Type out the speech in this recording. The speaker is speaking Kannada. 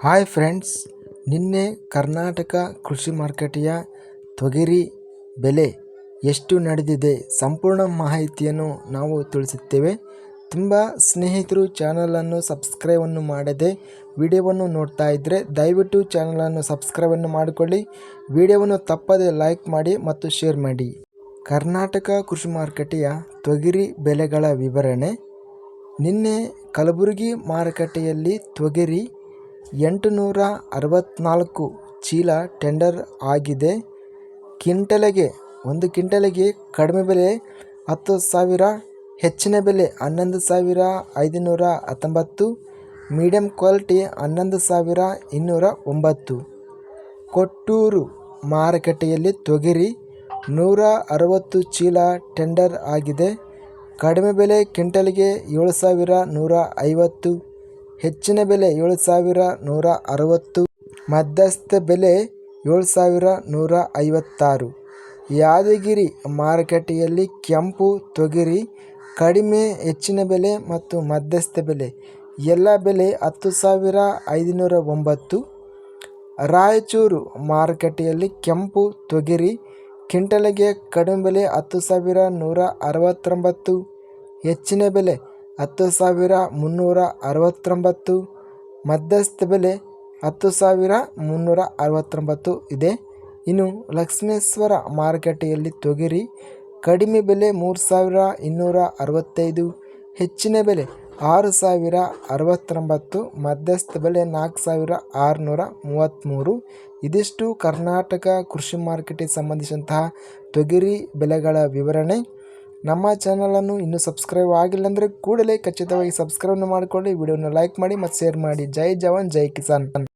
ಹಾಯ್ ಫ್ರೆಂಡ್ಸ್, ನಿನ್ನೆ ಕರ್ನಾಟಕ ಕೃಷಿ ಮಾರುಕಟ್ಟೆಯ ತೊಗರಿ ಬೆಲೆ ಎಷ್ಟು ನಡೆದಿದೆ ಸಂಪೂರ್ಣ ಮಾಹಿತಿಯನ್ನು ನಾವು ತಿಳಿಸುತ್ತೇವೆ. ತುಂಬ ಸ್ನೇಹಿತರು ಚಾನಲನ್ನು ಸಬ್ಸ್ಕ್ರೈಬನ್ನು ಮಾಡದೆ ವಿಡಿಯೋವನ್ನು ನೋಡ್ತಾ ಇದ್ದರೆ ದಯವಿಟ್ಟು ಚಾನಲನ್ನು ಸಬ್ಸ್ಕ್ರೈಬನ್ನು ಮಾಡಿಕೊಳ್ಳಿ. ವಿಡಿಯೋವನ್ನು ತಪ್ಪದೆ ಲೈಕ್ ಮಾಡಿ ಮತ್ತು ಶೇರ್ ಮಾಡಿ. ಕರ್ನಾಟಕ ಕೃಷಿ ಮಾರುಕಟ್ಟೆಯ ತೊಗರಿ ಬೆಲೆಗಳ ವಿವರಣೆ. ನಿನ್ನೆ ಕಲಬುರಗಿ ಮಾರುಕಟ್ಟೆಯಲ್ಲಿ ತೊಗರಿ ಎಂಟುನೂರ ಅರವತ್ತ್ನಾಲ್ಕು ಚೀಲ ಟೆಂಡರ್ ಆಗಿದೆ. ಕಿಂಟಲೆಗೆ, ಒಂದು ಕಿಂಟಲೆಗೆ ಕಡಿಮೆ ಬೆಲೆ ಹತ್ತು ಸಾವಿರ, ಹೆಚ್ಚಿನ ಬೆಲೆ ಹನ್ನೊಂದು ಸಾವಿರ ಐದುನೂರ ಹತ್ತೊಂಬತ್ತು ಮೀಡಿಯಮ್ ಕ್ವಾಲಿಟಿ ಹನ್ನೊಂದು ಸಾವಿರ ಇನ್ನೂರ ಒಂಬತ್ತು. ಕೊಟ್ಟೂರು ಮಾರುಕಟ್ಟೆಯಲ್ಲಿ ತೊಗರಿ ನೂರ ಅರವತ್ತು ಚೀಲ ಟೆಂಡರ್ ಆಗಿದೆ. ಕಡಿಮೆ ಬೆಲೆ ಕಿಂಟಲಿಗೆ ಏಳು ಸಾವಿರ ನೂರ ಐವತ್ತು ಹೆಚ್ಚಿನ ಬೆಲೆ ಏಳು ಸಾವಿರ ನೂರ ಅರವತ್ತು ಮಧ್ಯಸ್ಥ ಬೆಲೆ ಏಳು ಸಾವಿರ ನೂರ ಐವತ್ತಾರು ಯಾದಗಿರಿ ಮಾರುಕಟ್ಟೆಯಲ್ಲಿ ಕೆಂಪು, ತೊಗರಿ, ಕಡಿಮೆ, ಹೆಚ್ಚಿನ ಬೆಲೆ ಮತ್ತು ಮಧ್ಯಸ್ಥ ಬೆಲೆ. ಎಲ್ಲ ಬೆಲೆ ಹತ್ತು ಸಾವಿರ ಐದುನೂರ ಒಂಬತ್ತು ರಾಯಚೂರು ಮಾರುಕಟ್ಟೆಯಲ್ಲಿ ಕೆಂಪು, ತೊಗರಿ, ಕ್ವಿಂಟಲಿಗೆ ಕಡಿಮೆ ಬೆಲೆ ಹತ್ತು ಸಾವಿರ ನೂರ ಅರವತ್ತೊಂಬತ್ತು ಹೆಚ್ಚಿನ ಬೆಲೆ ಹತ್ತು ಸಾವಿರ ಮುನ್ನೂರ ಅರವತ್ತೊಂಬತ್ತು. ಮಧ್ಯಸ್ಥ ಬೆಲೆ ಹತ್ತು ಸಾವಿರ ಮುನ್ನೂರ ಅರವತ್ತೊಂಬತ್ತು ಇದೆ. ಇನ್ನು ಲಕ್ಷ್ಮೇಶ್ವರ ಮಾರುಕಟ್ಟೆಯಲ್ಲಿ ತೊಗರಿ, ಕಡಿಮೆ ಬೆಲೆ ಮೂರು ಸಾವಿರ ಇನ್ನೂರ ಅರವತ್ತೈದು. ಹೆಚ್ಚಿನ ಬೆಲೆ ಆರು ಸಾವಿರ ಅರವತ್ತೊಂಬತ್ತು. ಮಧ್ಯಸ್ಥ ಬೆಲೆ ನಾಲ್ಕು ಸಾವಿರ ಆರುನೂರ ಮೂವತ್ತ್ಮೂರು. ಇದಿಷ್ಟು ಕರ್ನಾಟಕ ಕೃಷಿ ಮಾರ್ಕೆಟಿಗೆ ಸಂಬಂಧಿಸಿದಂತಹ ತೊಗರಿ ಬೆಲೆಗಳ ವಿವರಣೆ. ನಮ್ಮ ಚಾನಲನ್ನು ಇನ್ನೂ ಸಬ್ಸ್ಕ್ರೈಬ್ ಆಗಿಲ್ಲ ಅಂದರೆ ಕೂಡಲೇ ಖಚಿತವಾಗಿ ಸಬ್ಸ್ಕ್ರೈಬ್ ಮಾಡಿಕೊಳ್ಳಿ ವಿಡಿಯೋನ ಲೈಕ್ ಮಾಡಿ ಮತ್ತು ಶೇರ್ ಮಾಡಿ. ಜೈ ಜವಾನ್, ಜೈ ಕಿಸಾನ್.